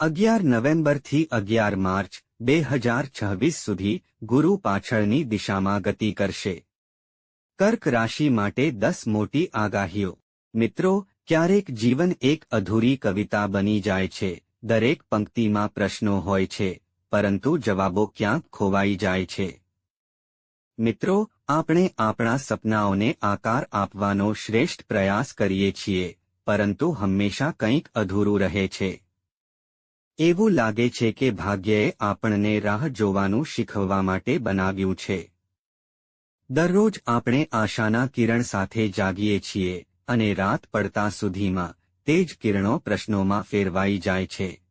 અગિયાર નવેમ્બરથી અગિયાર માર્ચ, બે હજાર છવ્વીસ સુધી ગુરુ પાછળની દિશામાં ગતિ કરશે. કર્ક રાશિ માટે દસ મોટી આગાહીઓ. મિત્રો, ક્યારેક જીવન એક અધૂરી કવિતા બની જાય છે, દરેક પંક્તિમાં પ્રશ્નો હોય છે, પરંતુ જવાબો ક્યાંક ખોવાઈ જાય છે. મિત્રો, આપણે આપણા સપનાઓને આકાર આપવાનો શ્રેષ્ઠ પ્રયાસ કરીએ છીએ, પરંતુ હંમેશા કંઈક અધૂરું રહે છે. એવું લાગે છે કે ભાગ્યએ આપણને રાહ જોવાનું શીખવવા માટે બનાવ્યું છે. દરરોજ આપણે આશાના કિરણ સાથે જાગીએ છીએ અને રાત પડતા સુધીમાં તે જ કિરણો પ્રશ્નોમાં ફેરવાઈ જાય છે.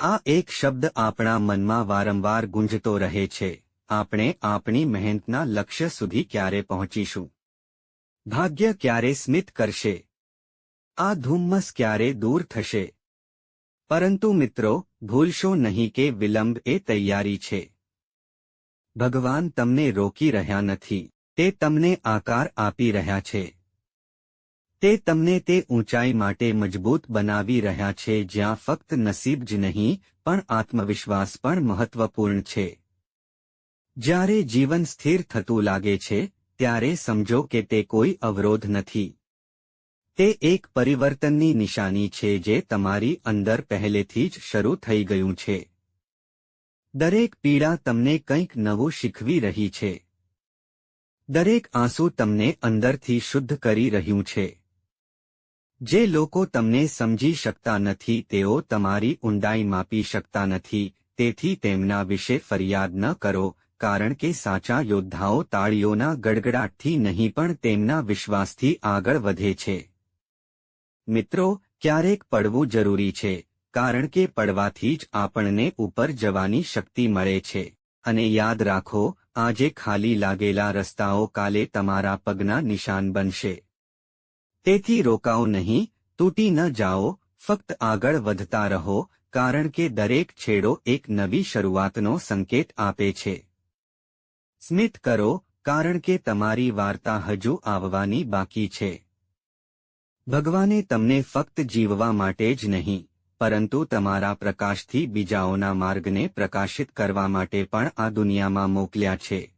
આ એક શબ્દ આપણા મનમાં વારંવાર ગુંજતો રહે છે. આપણે આપણી મહેનતના લક્ષ્ય સુધી ક્યારે પહોંચીશું? ભાગ્ય ક્યારે સ્મિત કરશે? આ ધુમ્મસ ક્યારે દૂર થશે? પરંતુ મિત્રો, ભૂલશો નહીં કે વિલંબ એ તૈયારી છે. ભગવાન તમને રોકી રહ્યા નથી. તે તમને આકાર આપી રહ્યા છે. તે તમને તે ઊંચાઈ માટે મજબૂત બનાવી રહ્યા છે જ્યાં ફક્ત નસીબ જ નહીં, પણ આત્મવિશ્વાસ પણ મહત્વપૂર્ણ છે. જ્યારે જીવન સ્થિર થતું લાગે છે, ત્યારે સમજો કે તે કોઈ અવરોધ નથી. તે એક પરિવર્તનની નિશાની છે જે તમારી અંદર પહેલેથી જ શરૂ થઈ ગયું છે. દરેક પીડા તમને કંઈક નવું શીખવી રહી છે. દરેક આંસુ તમને અંદરથી શુદ્ધ કરી રહ્યું છે. જે લોકો તમને સમજી શકતા નથી, તેઓ તમારી ઊંડાઈ માપી શકતા નથી, તેથી તેમના વિશે ફરિયાદ ન કરો, કારણ કે સાચા યોદ્ધાઓ તાળીઓના ગડગડાટથી નહીં પણ તેમના વિશ્વાસથી આગળ વધે છે. મિત્રો, ક્યારેક પડવું જરૂરી છે, કારણ કે પડવાથી જ આપણને ઉપર જવાની શક્તિ મળે છે. અને યાદ રાખો, આજે ખાલી લાગેલા રસ્તાઓ કાલે તમારા પગના નિશાન બનશે. તેથી રોકાઓ નહીં, તૂટી ન જાઓ, ફક્ત આગળ વધતા રહો, કારણ કે દરેક છેડો એક નવી શરૂઆતનો સંકેત આપે છે. સ્મિત કરો, કારણ કે તમારી વાર્તા હજુ આવવાની બાકી છે. ભગવાને તમને ફક્ત જીવવા માટે જ નહીં, પરંતુ તમારા પ્રકાશથી બીજાઓના માર્ગને પ્રકાશિત કરવા માટે પણ આ દુનિયામાં મોકલ્યા છે.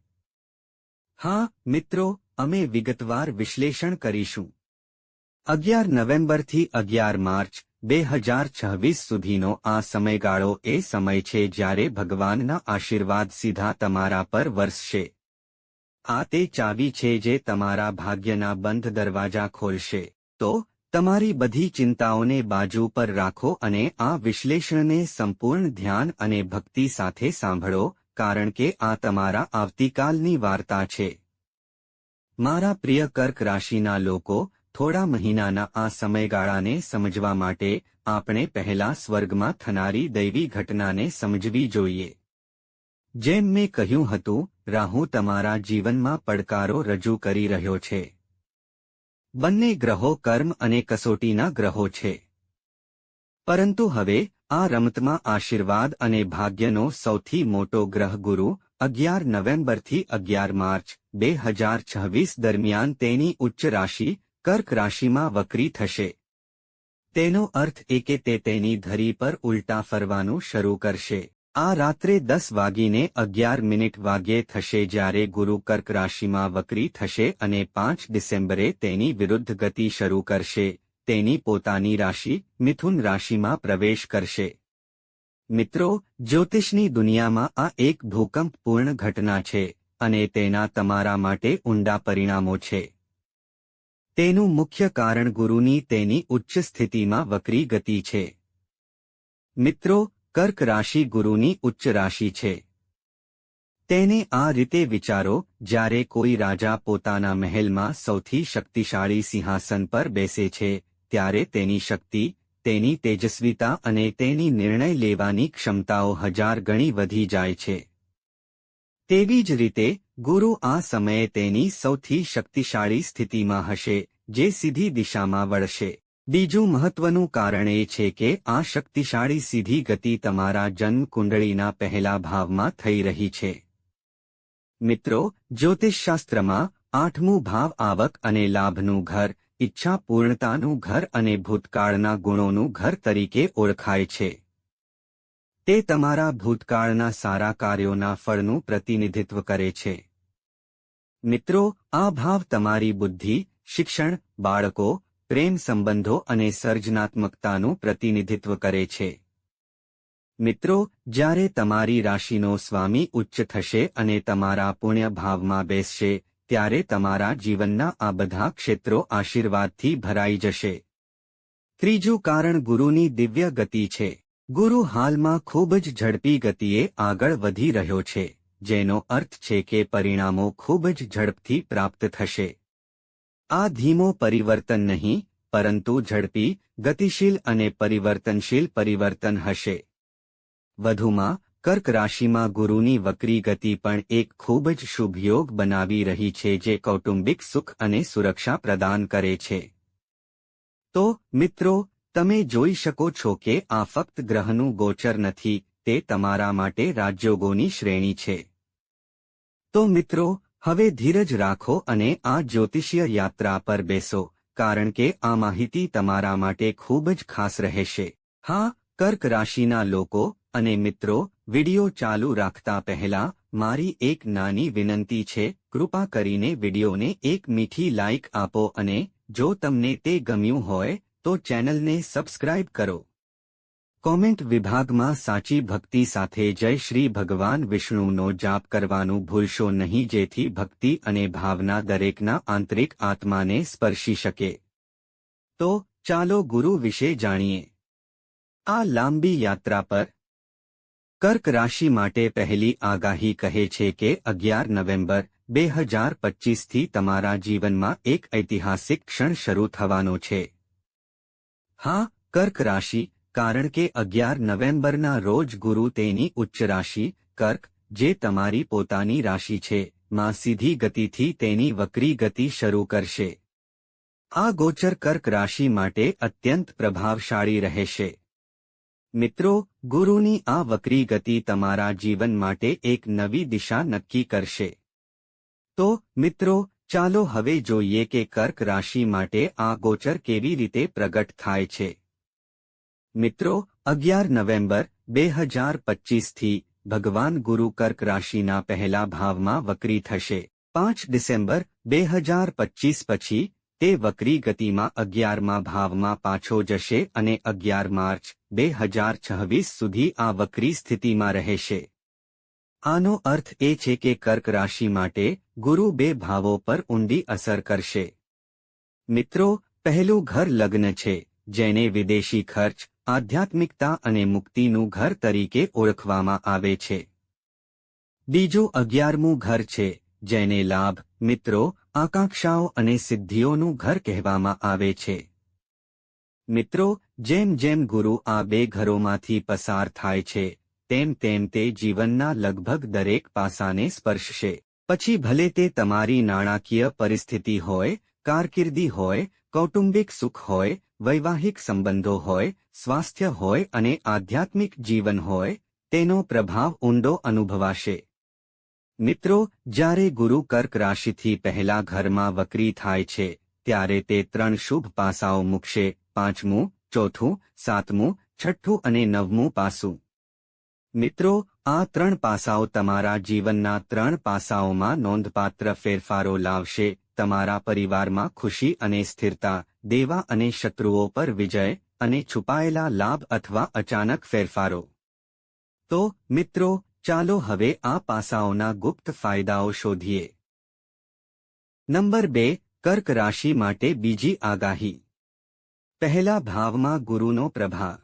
હા, મિત્રો, અમે વિગતવાર વિશ્લેષણ કરીશું. અગિયાર નવેમ્બરથી અગિયાર માર્ચ, બે હજાર છવ્વીસ સુધીનો આ સમયગાળો એ સમય છે જ્યારે ભગવાનના આશીર્વાદ સીધા તમારા પર વરસશે. આ તે ચાવી છે જે તમારા ભાગ્યના બંધ દરવાજા ખોલશે. તો તમારી બધી ચિંતાઓને બાજુ પર રાખો અને આ વિશ્લેષણને સંપૂર્ણ ધ્યાન અને ભક્તિ સાથે સાંભળો, કારણ કે આ તમારા આવતીકાલની વાર્તા છે. મારા પ્રિય કર્ક રાશિના લોકો, થોડા મહિનાના આ સમયગાળાને સમજવા માટે આપણે પહેલા સ્વર્ગમાં થનારી દૈવી ઘટનાને સમજવી જોઈએ. જેમ મેં કહ્યું હતું, રાહુ તમારા જીવનમાં પડકારો રજૂ કરી રહ્યો છે. બંને ગ્રહો કર્મ અને કસોટીના ગ્રહો છે. પરંતુ હવે, આ રમતમાં આશીર્વાદ અને ભાગ્યનો સૌથી મોટો ગ્રહ ગુરુ અગિયાર નવેમ્બરથી અગિયાર માર્ચ, બે હજાર છવ્વીસ દરમિયાન તેની ઉચ્ચ રાશિ, કર્ક રાશિમાં વક્રી થશે. તેનો અર્થ એ કે તે તેની ધરી પર ઉલટા ફરવાનું શરૂ કરશે. આ રાત્રે દસ વાગીને અગિયાર મિનિટ વાગ્યે થશે જ્યારે ગુરુ કર્ક રાશિમાં વક્રી થશે અને પાંચ ડિસેમ્બરે તેની વિરુદ્ધ ગતિ શરૂ કરશે. તેની પોતાની રાશિ, મિથુન રાશિમાં પ્રવેશ કરશે. મિત્રો, જ્યોતિષની દુનિયામાં આ એક ભૂકંપપૂર્ણ ઘટના છે અને તેના તમારા માટે ઊંડા પરિણામો છે. તેનું મુખ્ય કારણ ગુરુની તેની ઉચ્ચ સ્થિતિમાં વક્રી ગતિ છે. મિત્રો કર્ક રાશિ ગુરુની ઉચ્ચ રાશિ છે. તેને આ રીતે વિચારો, જ્યારે કોઈ રાજા પોતાના મહેલમાં સૌથી શક્તિશાળી સિંહાસન પર બેસે છે, ત્યારે તેની શક્તિ, તેની તેજસ્વીતા અને તેની નિર્ણય લેવાની ક્ષમતાઓ હજાર ગણી વધી જાય છે. તેવી જ રીતે, ગુરુ આ સમયે તેની સૌથી શક્તિશાળી સ્થિતિમાં હશે, જે સીધી દિશામાં વળશે. બીજું મહત્વનું કારણ એ છે કે આ શક્તિશાળી સીધી ગતિ તમારા જન્મ કુંડળીના પહેલા ભાવમાં થઈ રહી છે. મિત્રો, જ્યોતિષશાસ્ત્રમાં આઠમું ભાવ આવક અને લાભનું ઘર ઈચ્છા પૂર્ણતાનું ઘર અને ભૂતકાળના ગુણોનું ઘર તરીકે ઓળખાય છે. તે તમારા ભૂતકાળના સારા કાર્યોના ફળનું પ્રતિનિધિત્વ કરે છે. મિત્રો, આ ભાવ તમારી બુદ્ધિ, શિક્ષણ, બાળકો પ્રેમ સંબંધો અને સર્જનાત્મકતાનું પ્રતિનિધિત્વ કરે છે. મિત્રો, જ્યારે તમારી રાશિનો સ્વામી ઉચ્ચ થશે અને તમારા પુણ્ય ભાવમાં બેસશે, ત્યારે તમારા જીવનના આ બધા ક્ષેત્રો આશીર્વાદથી ભરાઈ જશે. ત્રીજું કારણ ગુરુની દિવ્ય ગતિ છે. ગુરુ હાલમાં ખૂબ જ ઝડપી ગતિએ આગળ વધી રહ્યો છે, જેનો અર્થ છે કે પરિણામો ખૂબ જ ઝડપથી પ્રાપ્ત થશે. આ ધીમો પરિવર્તન નહીં, પરંતુ ઝડપી, ગતિશીલ અને પરિવર્તનશીલ પરિવર્તન હશે. વધુમાં, કર્ક રાશિમાં ગુરુની વક્રી ગતિ પણ એક ખૂબ જ શુભ યોગ બનાવી રહી છે જે કૌટુંબિક સુખ અને સુરક્ષા પ્રદાન કરે છે. તો, મિત્રો, તમે જોઈ શકો છો કે આ ફક્ત ગ્રહનું ગોચર નથી, તે તમારા માટે રાજયોગોની શ્રેણી છે. તો મિત્રો હવે ધીરજ રાખો અને આ જ્યોતિષીય યાત્રા પર બેસો, કારણ કે આ માહિતી તમારા માટે ખૂબ જ ખાસ રહેશે. હા, કર્ક રાશિના લોકો અને મિત્રો, વિડિયો ચાલુ રાખતા પહેલા, મારી એક નાની વિનંતી છે, કૃપા કરીને વિડિયોને એક મીઠી લાઇક આપો અને જો તમને તે ગમ્યું હોય, તો ચેનલને સબસ્ક્રાઇબ કરો. કોમેન્ટ વિભાગમાં સાચી ભક્તિ સાથે જય શ્રી ભગવાન વિષ્ણુનો જાપ કરવાનું ભૂલશો નહીં જેથી ભક્તિ અને ભાવના દરેકના આંતરિક આત્માને સ્પર્શી શકે. તો ચાલો ગુરુ વિશે જાણીએ. આ લાંબી યાત્રા પર કર્ક રાશિ માટે પહેલી આગાહી કહે છે કે અગિયાર નવેમ્બર, બે હજાર પચ્ચીસથી તમારા જીવનમાં એક ઐતિહાસિક ક્ષણ શરૂ થવાનો છે. હા, કર્ક રાશિ કારણ કે અગિયાર નવેમ્બરના રોજ ગુરુ તેની ઉચ્ચ રાશિ કર્ક, જે તમારી પોતાની રાશિ છે, માં સીધી ગતિથી તેની વક્રી ગતિ શરૂ કરશે. આ ગોચર કર્ક રાશિ માટે અત્યંત પ્રભાવશાળી રહેશે. મિત્રો, ગુરુની આ વક્રી ગતિ તમારા જીવન માટે એક નવી દિશા નક્કી કરશે. તો, મિત્રો, ચાલો હવે જોઈએ કે કર્ક રાશિ માટે આ ગોચર કેવી રીતે પ્રગટ થાય છે. મિત્રો, અગિયાર નવેમ્બર બે હજાર પચ્ચીસથી ભગવાન ગુરુ કર્ક રાશિના પહેલા ભાવમાં વક્રી થશે. પાંચ ડિસેમ્બર બે હજાર પચ્ચીસ પછી તે વક્રી ગતિમાં અગિયારમાં ભાવમાં પાછો જશે અને અગિયાર માર્ચ બે હજાર છવ્વીસ સુધી આ વક્રી સ્થિતિમાં રહેશે. આનો અર્થ એ છે કે કર્ક રાશિ માટે ગુરુ બે ભાવો પર ઊંડી અસર કરશે. મિત્રો, પહેલું ઘર લગ્ન છે જેને વિદેશી ખર્ચ આધ્યાત્મિકતા અને મુક્તિનું ઘર તરીકે ઓળખવામાં આવે છે. બીજું અગિયારમું ઘર છે, જેને લાભ, મિત્રો, આકાંક્ષાઓ અને સિદ્ધિઓનું ઘર કહેવામાં આવે છે. મિત્રો, જેમ જેમ ગુરુ આ બે ઘરોમાંથી પસાર થાય છે, તેમ તેમ તે જીવનના લગભગ દરેક પાસાને સ્પર્શશે. પછી ભલે તે તમારી નાણાકીય પરિસ્થિતિ હોય, કારકિર્દી હોય, કૌટુંબિક સુખ હોય વૈવાહિક સંબંધો હોય, સ્વાસ્થ્ય હોય અને આધ્યાત્મિક જીવન હોય, તેનો પ્રભાવ ઊંડો અનુભવાશે. મિત્રો, જ્યારે ગુરુ કર્ક રાશિથી પહેલા ઘરમાં વક્રી થાય છે, ત્યારે તે ત્રણ શુભ પાસાઓ મૂકશે, પાંચમું, ચોથું, સાતમું, છઠ્ઠું અને નવમું પાસું. મિત્રો, આ ત્રણ પાસાઓ તમારા જીવનના ત્રણ પાસાઓમાં નોંધપાત્ર ફેરફારો લાવશે, તમારા પરિવારમાં ખુશી અને સ્થિરતા દેવા અને શત્રુઓ પર વિજય અને છુપાયેલા લાભ અથવા અચાનક ફેરફારો. તો, મિત્રો, ચાલો હવે આ પાસાઓના ગુપ્ત ફાયદાઓ શોધીએ. નંબર બે, કર્ક રાશિ માટે બીજી આગાહી. પહેલા ભાવમાં ગુરુનો પ્રભા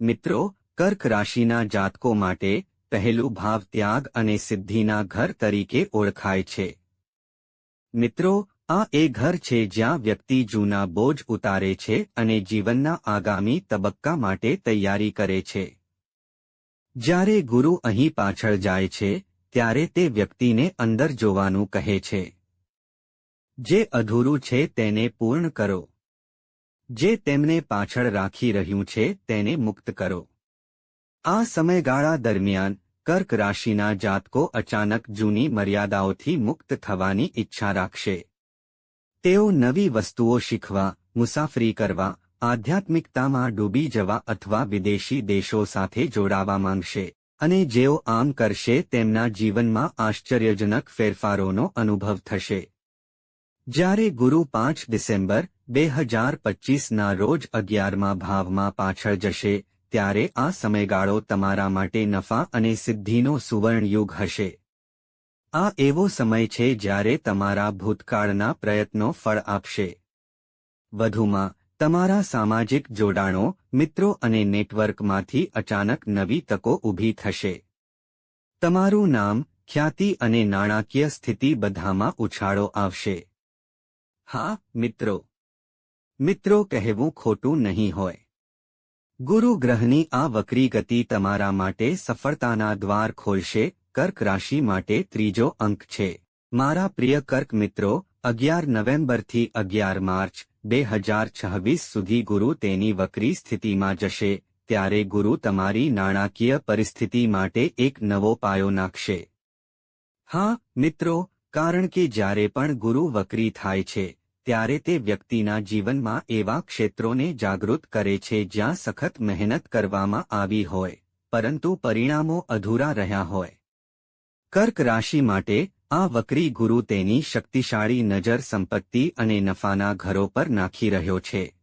મિત્રો, કર્ક રાશિના જાતકો માટે પહેલું ભાવ ત્યાગ અને સિદ્ધિના ઘર તરીકે ઓળખાય છે. મિત્રો આ એ ઘર છે જ્યાં વ્યક્તિ જૂના બોજ ઉતારે છે અને જીવનના આગામી તબક્કા માટે તૈયારી કરે છે. જ્યારે ગુરુ અહીં પાછળ જાય છે, ત્યારે તે વ્યક્તિને અંદર જોવાનું કહે છે. જે અધૂરું છે તેને પૂર્ણ કરો. જે તેમને પાછળ રાખી રહ્યું છે તેને મુક્ત કરો. આ સમયગાળા દરમિયાન, કર્ક રાશિના જાતકો અચાનક જૂની મર્યાદાઓથી મુક્ત થવાની ઈચ્છા રાખશે. તેઓ નવી વસ્તુઓ શીખવા, મુસાફરી કરવા, આધ્યાત્મિકતામાં ડૂબી જવા અથવા વિદેશી દેશો સાથે જોડાવા માંગશે અને જેઓ આમ કરશે તેમના જીવનમાં આશ્ચર્યજનક ફેરફારોનો અનુભવ થશે. જ્યારે ગુરુ પાંચ ડિસેમ્બર, બે હજાર પચીસના રોજ અગિયારમાં ભાવમાં પાછળ જશે, ત્યારે આ સમયગાળો તમારા માટે નફા અને સિદ્ધિનો સુવર્ણયુગ હશે. આ એવો સમય છે જ્યારે તમારા ભૂતકાળના પ્રયત્નો ફળ આપશે. વધુમાં, તમારા સામાજિક જોડાણો, મિત્રો અને નેટવર્કમાંથી અચાનક નવી તકો ઊભી થશે. તમારું નામ, ખ્યાતિ અને નાણાકીય સ્થિતિ બધામાં ઉછાળો આવશે. હા, મિત્રો. મિત્રો કહેવું ખોટું નહીં હોય. ગુરુ ગ્રહની આ વક્રી ગતિ તમારા માટે સફળતાના દ્વાર ખોલશે કર્ક રાશિ માટે ત્રીજો અંક છે. મારા પ્રિય કર્ક મિત્રો, અગિયાર નવેમ્બરથી અગિયાર માર્ચ બે હજાર છવ્વીસ સુધી ગુરુ તેની વક્રી સ્થિતિમાં જશે, ત્યારે ગુરુ તમારી નાણાકીય પરિસ્થિતિ માટે એક નવો પાયો નાખશે. હા, મિત્રો, કારણ કે જ્યારે પણ ગુરુ વક્રી થાય છે, ત્યારે તે વ્યક્તિના જીવનમાં એવા ક્ષેત્રોને જાગૃત કરે છે જ્યાં સખત મહેનત કરવામાં આવી હોય, પરંતુ પરિણામો અધૂરા રહ્યા હોય. કર્ક રાશિ માટે આ વક્રી ગુરુ તેની શક્તિશાળી નજર સંપત્તિ અને નફાના ઘરો પર નાખી રહ્યો છે.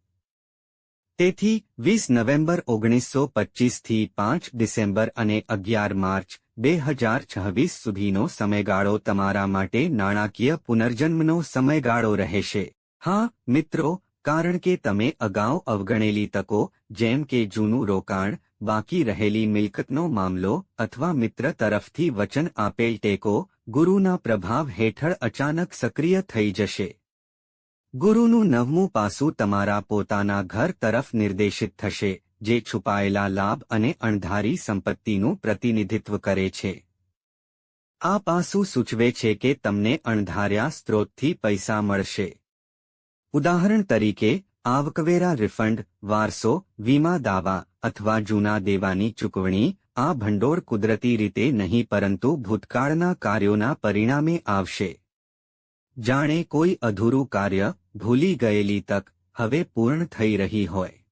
તેથી, વીસ નવેમ્બર ઓગણીસો પચ્ચીસથી પાંચ ડિસેમ્બર અને અગિયાર માર્ચ બે હજાર છવ્વીસ સુધીનો સમયગાળો તમારા માટે નાણાકીય પુનર્જન્મનો સમયગાળો રહેશે. હા, મિત્રો, કારણ કે તમે અગાઉ અવગણેલી તકો, જેમ કે જૂનું રોકાણ બાકી રહેલી મિલકતનો મામલો અથવા મિત્ર તરફથી વચન આપેલ ટેકો ગુરુના પ્રભાવ હેઠળ અચાનક સક્રિય થઈ જશે. ગુરુનું નવમું પાસું તમારા પોતાના ઘર તરફ નિર્દેશિત થશે, જે છુપાયેલા લાભ અને અણધારી સંપત્તિનું પ્રતિનિધિત્વ કરે છે. આ પાસું સૂચવે છે કે તમને અણધાર્યા સ્ત્રોતથી પૈસા મળશે. ઉદાહરણ તરીકે, આવકવેરા રિફંડ, વારસો, વીમા દાવા અથવા જૂના દેવાની ચૂકવણી, આ ભંડોળ કુદરતી રીતે નહીં પરંતુ ભૂતકાળના કાર્યોના પરિણામે આવશે. જાણે કોઈ અધૂરું કાર્ય ભૂલી ગયેલી તક હવે પૂર્ણ થઈ રહી હોય.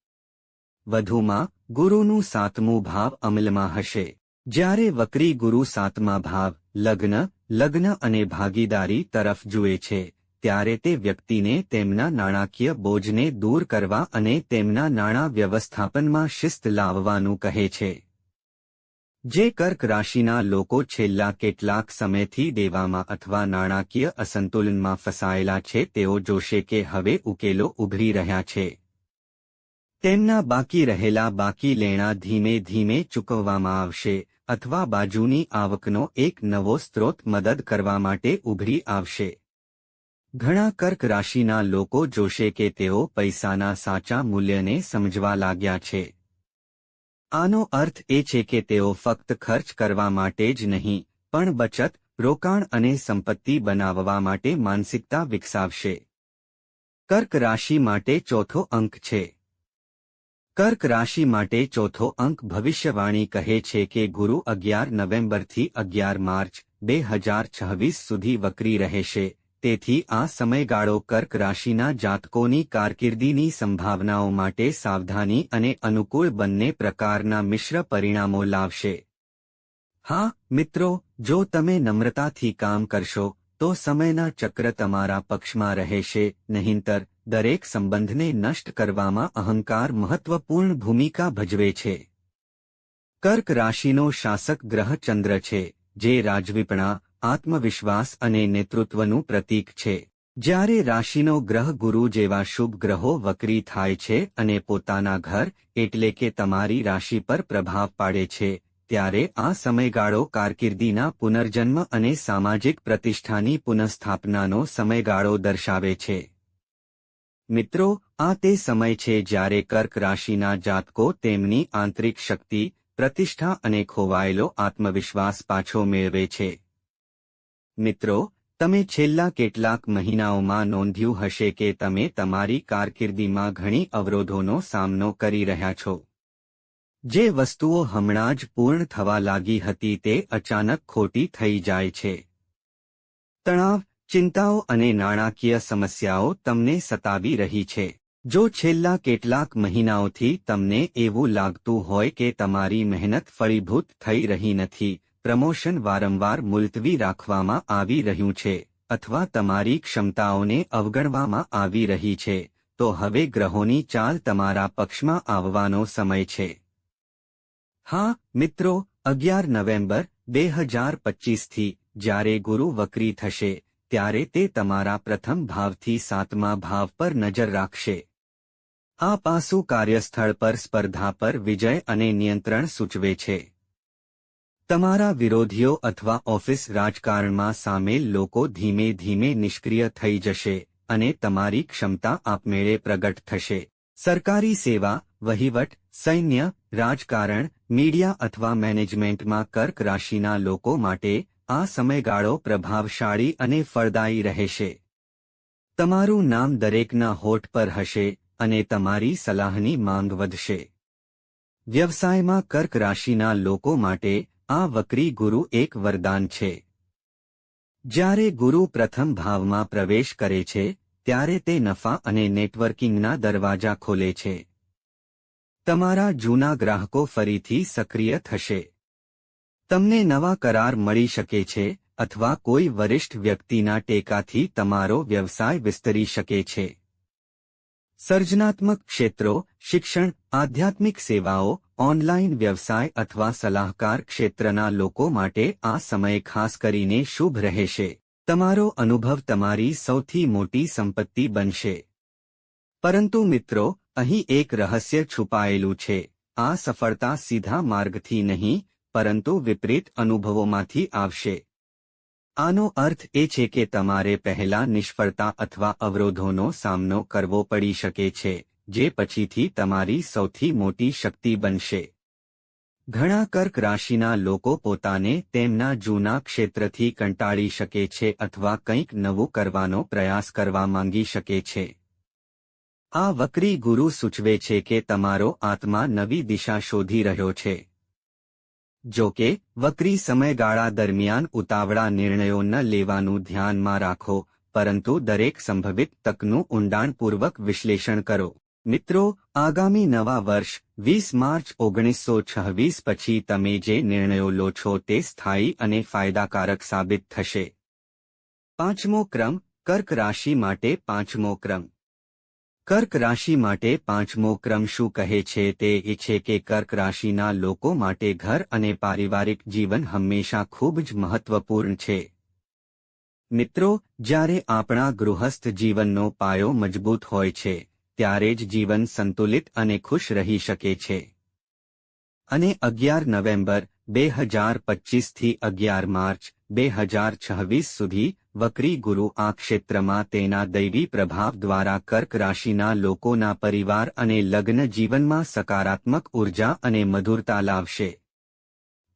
વધુમાં, ગુરુનું સાતમું ભાવ અમલમાં હશે. જ્યારે વક્રી ગુરુ સાતમા ભાવ, લગ્ન લગ્ન અને ભાગીદારી તરફ જુએ છે. ત્યારે તે વ્યક્તિને તેમના નાણાકીય બોજને દૂર કરવા અને તેમના નાણાં વ્યવસ્થાપનમાં શિસ્ત લાવવાનું કહે છે. જે કર્ક રાશિના લોકો છેલ્લા કેટલાક સમયથી દેવામાં અથવા નાણાકીય અસંતુલનમાં ફસાયેલા છે, તેઓ જોશે કે હવે ઉકેલો ઉભરી રહ્યા છે. તેમના બાકી રહેલા બાકી લેણા ધીમે ધીમે ચૂકવવામાં આવશે, અથવા બાજુની આવકનો એક નવો સ્ત્રોત મદદ કરવા માટે ઉભરી આવશે. ઘણા કર્ક રાશિના લોકો જોશે કે તેઓ પૈસાના સાચા મૂલ્યને સમજવા લાગ્યા છે. આનો અર્થ એ છે કે તેઓ ફક્ત ખર્ચ કરવા માટે જ નહીં, પણ બચત, રોકાણ અને સંપત્તિ બનાવવા માટે માનસિકતા વિકસાવશે. કર્ક રાશિ માટે ચોથો અંક છે. કર્ક રાશિ માટે ચોથો અંક ભવિષ્યવાણી કહે છે કે ગુરુ અગિયાર નવેમ્બરથી અગિયાર માર્ચ, બે હજાર છવ્વીસ સુધી વકરી રહેશે. તેથી આ સમયગાળો કર્ક રાશિના જાતકોની કારકિર્દીની સંભાવનાઓ માટે સાવધાની અને અનુકૂળ બંને પ્રકારના મિશ્ર પરિણામો લાવશે. હા, મિત્રો, જો તમે નમ્રતાથી કામ કરશો, તો સમયના ચક્ર તમારા પક્ષમાં રહેશે, નહીંતર દરેક સંબંધને નષ્ટ કરવામાં અહંકાર મહત્વપૂર્ણ ભૂમિકા ભજવે છે. કર્ક રાશિનો શાસક ગ્રહ ચંદ્ર છે, જે રાજવીપણા આત્મવિશ્વાસ અને નેતૃત્વનું પ્રતીક છે. જ્યારે રાશિનો ગ્રહ ગુરુ જેવા શુભ ગ્રહો વક્રી થાય છે અને પોતાના ઘર, એટલે કે તમારી રાશિ પર પ્રભાવ પાડે છે, ત્યારે આ સમયગાળો કારકિર્દીના પુનર્જન્મ અને સામાજિક પ્રતિષ્ઠાની પુનઃસ્થાપનાનો સમયગાળો દર્શાવે છે. મિત્રો, આ તે સમય છે જ્યારે કર્ક રાશિના જાતકો તેમની આંતરિક શક્તિ, પ્રતિષ્ઠા અને ખોવાયેલો આત્મવિશ્વાસ પાછો મેળવે છે. મિત્રો, તમે છેલ્લા કેટલાક મહિનાઓમાં નોંધ્યું હશે કે તમે તમારી કારકિર્દીમાં ઘણી અવરોધોનો સામનો કરી રહ્યા છો. જે વસ્તુઓ હમણાં જ પૂર્ણ થવા લાગી હતી તે અચાનક ખોટી થઈ જાય છે. તણાવ, ચિંતાઓ અને નાણાકીય સમસ્યાઓ તમને સતાવી રહી છે. જો છેલ્લા કેટલાક મહિનાઓથી તમને એવું લાગતું હોય કે તમારી મહેનત ફળીભૂત થઈ રહી નથી પ્રમોશન વારંવાર મુલતવી રાખવામાં આવી રહ્યું છે અથવા તમારી ક્ષમતાઓને અવગણવામાં આવી રહી છે, તો હવે ગ્રહોની ચાલ તમારા પક્ષમાં આવવાનો સમય છે. હા, મિત્રો, અગિયાર નવેમ્બર બે હજાર પચીસથી જ્યારે ગુરુ વક્રી થશે, ત્યારે તે તમારા પ્રથમ ભાવથી સાતમા ભાવ પર નજર રાખશે. આ પાસું કાર્યસ્થળ પર સ્પર્ધા પર વિજય અને નિયંત્રણ સૂચવે છે. તમારા વિરોધીઓ અથવા ઓફિસ રાજકારણમાં સામેલ લોકો ધીમે ધીમે નિષ્ક્રિય થઈ જશે અને તમારી ક્ષમતા આપમેળે પ્રગટ થશે. સરકારી સેવા, વહીવટ, સૈન્ય, રાજકારણ, મીડિયા અથવા મેનેજમેન્ટમાં કર્ક રાશિના લોકો માટે આ સમયગાળો પ્રભાવશાળી અને ફળદાયી રહેશે. તમારું નામ દરેકના હોઠ પર હશે અને તમારી સલાહની માંગ વધશે. વ્યવસાયમાં કર્ક રાશિના લોકો માટે આ વક્રી ગુરુ એક વરદાન છે. જ્યારે ગુરુ પ્રથમ ભાવમાં પ્રવેશ કરે છે, ત્યારે તે નફા અને નેટવર્કિંગના દરવાજા ખોલે છે. તમારા જૂના ગ્રાહકો ફરીથી સક્રિય થશે. તમને નવા કરાર મળી શકે છે, અથવા કોઈ વરિષ્ઠ વ્યક્તિના ટેકાથી તમારો વ્યવસાય વિસ્તરી શકે છે. સર્જનાત્મક ક્ષેત્રો, શિક્ષણ, આધ્યાત્મિક સેવાઓ ઓનલાઈન વ્યવસાય અથવા સલાહકાર ક્ષેત્રના લોકો માટે આ સમય ખાસ કરીને શુભ રહેશે. તમારો અનુભવ તમારી સૌથી મોટી સંપત્તિ બનશે. પરંતુ મિત્રો, અહીં એક રહસ્ય છુપાયેલું છે. આ સફળતા સીધા માર્ગથી નહીં, પરંતુ વિપરીત અનુભવોમાંથી આવશે. આનો અર્થ એ છે કે તમારે પહેલા નિષ્ફળતા અથવા અવરોધોનો સામનો કરવો પડી શકે છે. જે પછીથી તમારી સૌથી મોટી શક્તિ બનશે. ઘણા કર્ક રાશિના લોકો પોતાને તેમના જૂના ક્ષેત્રથી કંટાળી શકે છે અથવા કંઈક નવું કરવાનો પ્રયાસ કરવા માંગી શકે છે. આ વક્રી ગુરુ સૂચવે છે કે તમારો આત્મા નવી દિશા શોધી રહ્યો છે. જો કે, વક્રી સમયગાળા દરમિયાન ઉતાવળા નિર્ણયો ન લેવાનું ધ્યાનમાં રાખો, પરંતુ દરેક સંભવિત તકનું ઊંડાણપૂર્વક વિશ્લેષણ કરો. મિત્રો, આગામી નવા વર્ષ, વીસ માર્ચ ઓગણીસો છવ્વીસ પછી તમે જે નિર્ણયો લો છો તે સ્થાયી અને ફાયદાકારક સાબિત થશે. પાંચમો ક્રમ, કર્ક રાશિ માટે પાંચમો ક્રમ. કર્ક રાશિ માટે પાંચમો ક્રમ શું કહે છે તે એ છે કે કર્ક રાશિના લોકો માટે ઘર અને પારિવારિક જીવન હંમેશા ખૂબ જ મહત્વપૂર્ણ છે. મિત્રો, જ્યારે આપણા ગૃહસ્થ જીવનનો પાયો મજબૂત હોય છે ત્યારે જ જીવન સંતુલિત અને ખુશ રહી શકે છે. અને અગિયાર નવેમ્બર, બે હજાર પચીસથી અગિયાર માર્ચ, બે હજાર છવ્વીસ સુધી, વક્રી ગુરુ આ ક્ષેત્રમાં તેના દૈવી પ્રભાવ દ્વારા કર્ક રાશિના લોકોના પરિવાર અને લગ્ન જીવનમાં સકારાત્મક ઊર્જા અને મધુરતા લાવશે.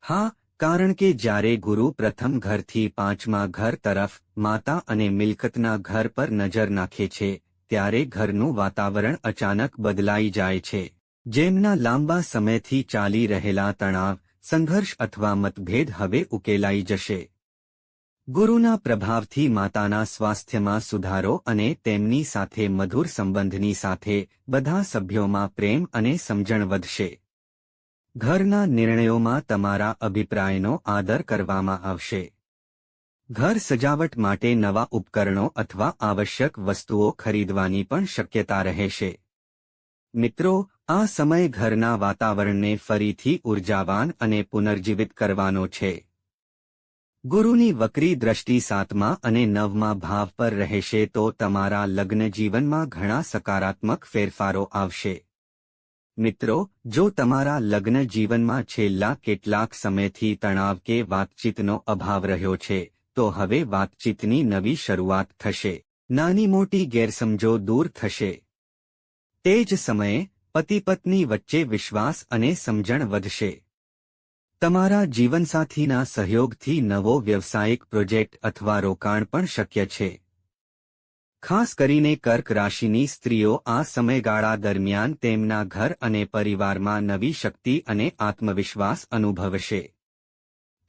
હા, કારણ કે જ્યારે ગુરુ પ્રથમ ઘરથી પાંચમા ઘર તરફ, માતા અને મિલકતના ઘર પર નજર નાખે છે ત્યારે ઘરનું વાતાવરણ અચાનક બદલાઈ જાય છે. જેમના લાંબા સમયથી ચાલી રહેલા તણાવ, સંઘર્ષ અથવા મતભેદ હવે ઉકેલાઈ જશે. ગુરુના પ્રભાવથી માતાના સ્વાસ્થ્યમાં સુધારો અને તેમની સાથે મધુર સંબંધની સાથે બધા સભ્યોમાં પ્રેમ અને સમજણ વધશે. ઘરના નિર્ણયોમાં તમારા અભિપ્રાયનો આદર કરવામાં આવશે. ઘર સજાવટ માટે નવા ઉપકરણો અથવા આવશ્યક વસ્તુઓ ખરીદવાની પણ શક્યતા રહેશે મિત્રો, આ સમય ઘરના વાતાવરણને ફરીથી ઉર્જાવાન અને પુનર્જીવિત કરવાનો છે. ગુરુની વક્રી દ્રષ્ટિ સાતમા અને નવમા ભાવ પર રહેશે તો તમારા લગ્ન જીવનમાં ઘણા સકારાત્મક ફેરફારો આવશે. મિત્રો, જો તમારા લગ્ન જીવનમાં છેલ્લા કેટલાક સમયથી તણાવ કે વાતચીતનો અભાવ રહ્યો છે તો હવે વાતચીતની નવી શરૂઆત થશે. નાની મોટી ગેરસમજો દૂર થશે. તે જ સમયે પતિ પત્ની વચ્ચે વિશ્વાસ અને સમજણ વધશે. તમારા જીવનસાથીના સહયોગથી નવો વ્યવસાયિક પ્રોજેક્ટ અથવા રોકાણ પણ શક્ય છે. ખાસ કરીને કર્ક રાશિની સ્ત્રીઓ આ સમયગાળા દરમિયાન તેમના ઘર અને પરિવારમાં નવી શક્તિ અને આત્મવિશ્વાસ અનુભવશે.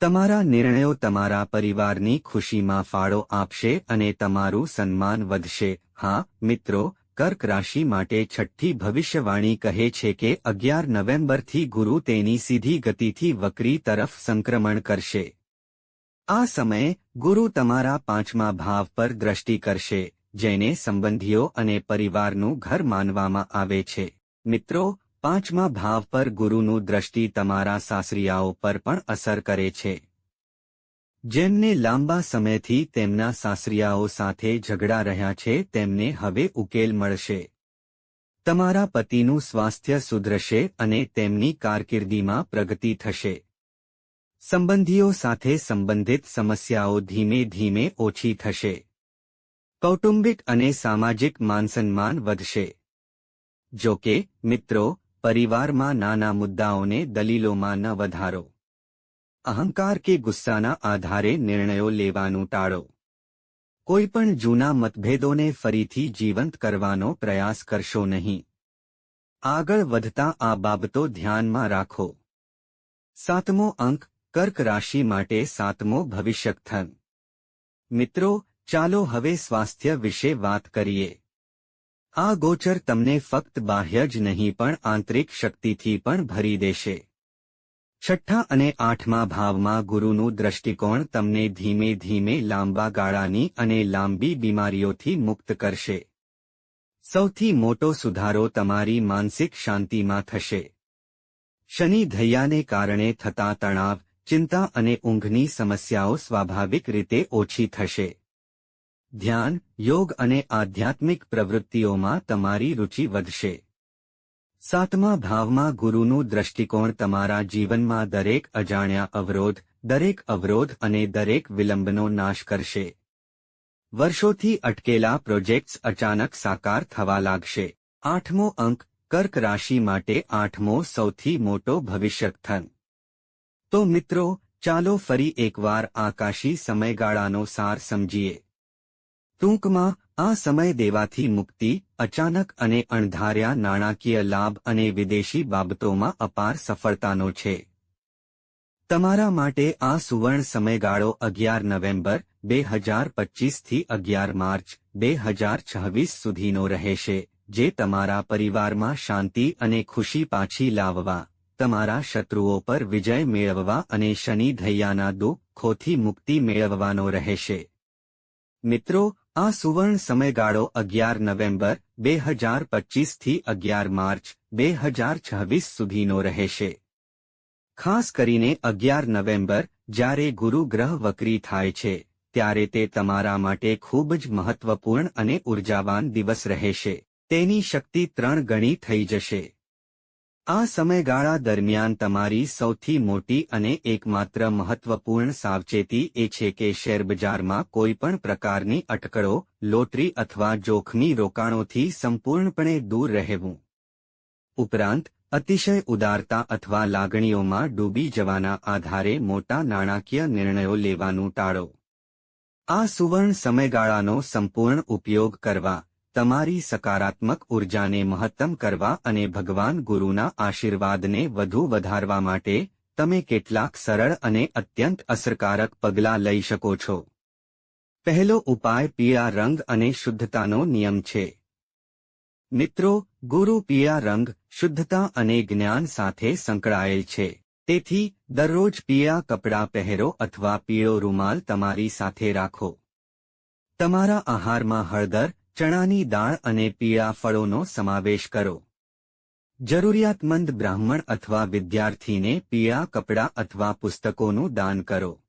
તમારા નિર્ણયો તમારા પરિવારની ખુશીમાં ફાળો આપશે અને તમારું સન્માન વધશે. હા, મિત્રો, કર્ક રાશિ માટે છઠ્ઠી ભવિષ્યવાણી કહે છે કે અગિયાર નવેમ્બરથી ગુરુ તેની સીધી ગતિથી વક્રી તરફ સંક્રમણ કરશે. આ સમયે, ગુરુ તમારા પાંચમા ભાવ પર દ્રષ્ટિ કરશે, જેને સંબંધીઓ અને પરિવારનું ઘર માનવામાં આવે છે. મિત્રો પાંચમા ભાવ પર ગુરુનું દ્રષ્ટિ તમારા સાસરિયાઓ પર પણ અસર કરે છે. જેમને લાંબા સમયથી તેમના સાસરિયાઓ સાથે ઝઘડા રહ્યા છે, તેમને હવે ઉકેલ મળશે. તમારા પતિનું સ્વાસ્થ્ય સુધરશે અને તેમની કારકિર્દીમાં પ્રગતિ થશે. સંબંધીઓ સાથે સંબંધિત સમસ્યાઓ ધીમે ધીમે ઓછી થશે. કૌટુંબિક અને સામાજિક માનસન્માન વધશે. જો કે, મિત્રો પરિવારમાં નાના મુદ્દાઓને દલીલોમાં ન વધારો. અહંકાર કે ગુસ્સાના આધારે નિર્ણયો લેવાનું ટાળો. કોઈપણ જૂના મતભેદોને ફરીથી જીવંત કરવાનો પ્રયાસ કરશો નહીં. આગળ વધતા આ બાબતો ધ્યાનમાં રાખો. સાતમો અંક, કર્ક રાશિ માટે સાતમો ભવિષ્યકથન મિત્રો, ચાલો હવે સ્વાસ્થ્ય વિશે વાત કરીએ. આ ગોચર તમને ફક્ત બાહ્ય જ નહીં પણ આંતરિક શક્તિથી પણ ભરી દેશે. છઠ્ઠા અને આઠમા ભાવમાં ગુરુનું દ્રષ્ટિકોણ તમને ધીમે ધીમે લાંબા ગાળાની અને લાંબી બીમારીઓથી મુક્ત કરશે. સૌથી મોટો સુધારો તમારી માનસિક શાંતિમાં થશે. શનિ ધૈયાને કારણે થતા તણાવ, ચિંતા અને ઊંઘની સમસ્યાઓ સ્વાભાવિક રીતે ઓછી થશે. ધ્યાન, યોગ અને આધ્યાત્મિક પ્રવૃત્તિઓમાં તમારી રુચિ વધશે. સાતમા ભાવમાં ગુરુનું દ્રષ્ટિકોણ તમારા જીવનમાં દરેક અજાણ્યા અવરોધ, દરેક અવરોધ અને દરેક વિલંબનો નાશ કરશે. વર્ષોથી અટકેલા પ્રોજેક્ટ્સ અચાનક સાકાર થવા લાગશે. આઠમો અંક, કર્ક રાશિ માટે આઠમો સૌથી મોટો ભવિષ્યકથન તો મિત્રો, ચાલો ફરી એકવાર આકાશી સમયગાળાનો સાર સમજીએ. ટૂંકમાં, આ સમય દેવાથી મુક્તિ, અચાનક અને અણધાર્યા નાણાકીય લાભ અને વિદેશી બાબતોમાં અપાર સફળતાનો છે. તમારા માટે આ સુવર્ણ સમયગાળો અગિયાર નવેમ્બર, બે હજાર પચીસથી અગિયાર માર્ચ, બે હજાર છવ્વીસ સુધીનો રહેશે, જે તમારા પરિવારમાં શાંતિ અને ખુશી પાછી લાવવા, તમારા શત્રુઓ પર વિજય મેળવવા અને શનિ ધૈયાના દુઃખોથી મુક્તિ મેળવવાનો રહેશે. મિત્રો આ સુવર્ણ સમયગાળો અગિયાર નવેમ્બર, બે હજાર પચીસથી અગિયાર માર્ચ, બે હજાર છવ્વીસ સુધીનો રહેશે. ખાસ કરીને અગિયાર નવેમ્બર, જ્યારે ગુરુ ગ્રહ વક્રી થાય છે, ત્યારે તે તમારા માટે ખૂબ જ મહત્વપૂર્ણ અને ઉર્જાવાન દિવસ રહેશે. તેની શક્તિ ત્રણ ગણી થઈ જશે. આ સમયગાળા દરમિયાન તમારી સૌથી મોટી અને એકમાત્ર મહત્વપૂર્ણ સાવચેતી એ છે કે શેરબજારમાં કોઈપણ પ્રકારની અટકળો, લોટરી અથવા જોખમી રોકાણોથી સંપૂર્ણપણે દૂર રહેવું. ઉપરાંત, અતિશય ઉદારતા અથવા લાગણીઓમાં ડૂબી જવાના આધારે મોટા નાણાકીય નિર્ણયો લેવાનું ટાળો. આ સુવર્ણ સમયગાળાનો સંપૂર્ણ ઉપયોગ કરવા તમારી સકારાત્મક ઉર્જાને મહત્તમ કરવા અને ભગવાન ગુરુના આશીર્વાદને વધુ વધારવા માટે, તમે કેટલાક સરળ અને અત્યંત અસરકારક પગલાં લઈ શકો છો. પહેલો ઉપાય પીળા રંગ અને શુદ્ધતાનો નિયમ છે. મિત્રો, ગુરુ પીળા રંગ, શુદ્ધતા અને જ્ઞાન સાથે સંકળાયેલ છે. તેથી, દરરોજ પીળા કપડાં પહેરો અથવા પીળો રૂમાલ તમારી સાથે રાખો. તમારા આહારમાં હળદર ચણાની દાળ અને પીળા ફળોનો સમાવેશ કરો. જરૂરિયાતમંદ બ્રાહ્મણ અથવા વિદ્યાર્થીને પીળા કપડાં અથવા પુસ્તકોનું દાન કરો.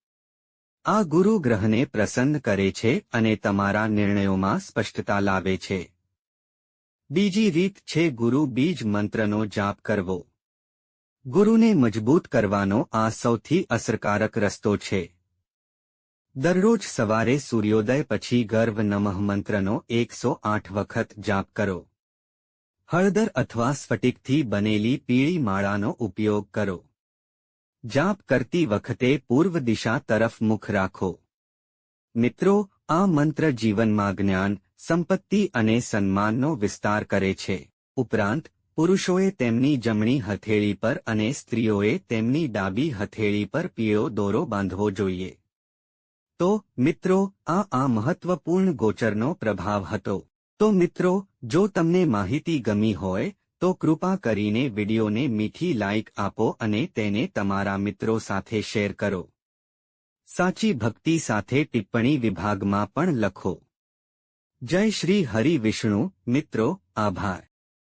આ ગુરુ ગ્રહને પ્રસન્ન કરે છે અને તમારા નિર્ણયોમાં સ્પષ્ટતા લાવે છે. બીજી રીત છે ગુરુ બીજ મંત્રનો જાપ કરવો. ગુરુને મજબૂત કરવાનો આ સૌથી અસરકારક રસ્તો છે. દરરોજ સવારે સૂર્યોદય પછી ગર્વ નમઃ મંત્રનો એકસો આઠ વખત જાપ કરો. હળદર અથવા સ્ફટિકથી બનેલી પીળી માળાનો ઉપયોગ કરો. જાપ કરતી વખતે પૂર્વ દિશા તરફ મુખ રાખો. મિત્રો, આ મંત્ર જીવનમાં જ્ઞાન, સંપત્તિ અને સન્માનનો વિસ્તાર કરે છે. ઉપરાંત, પુરુષોએ તેમની જમણી હથેળી પર અને સ્ત્રીઓએ તેમની ડાબી હથેળી પર પીળો દોરો બાંધવો જોઈએ. તો, મિત્રો, આ આ મહત્વપૂર્ણ ગોચરનો પ્રભાવ હતો. તો, મિત્રો, જો તમને માહિતી ગમી હોય, તો કૃપા કરીને વિડીયોને મીઠી લાઇક આપો અને તેને તમારા મિત્રો સાથે શેર કરો. સાચી ભક્તિ સાથે ટિપ્પણી વિભાગમાં પણ લખો. જય શ્રી હરિ વિષ્ણુ, મિત્રો, આભાર.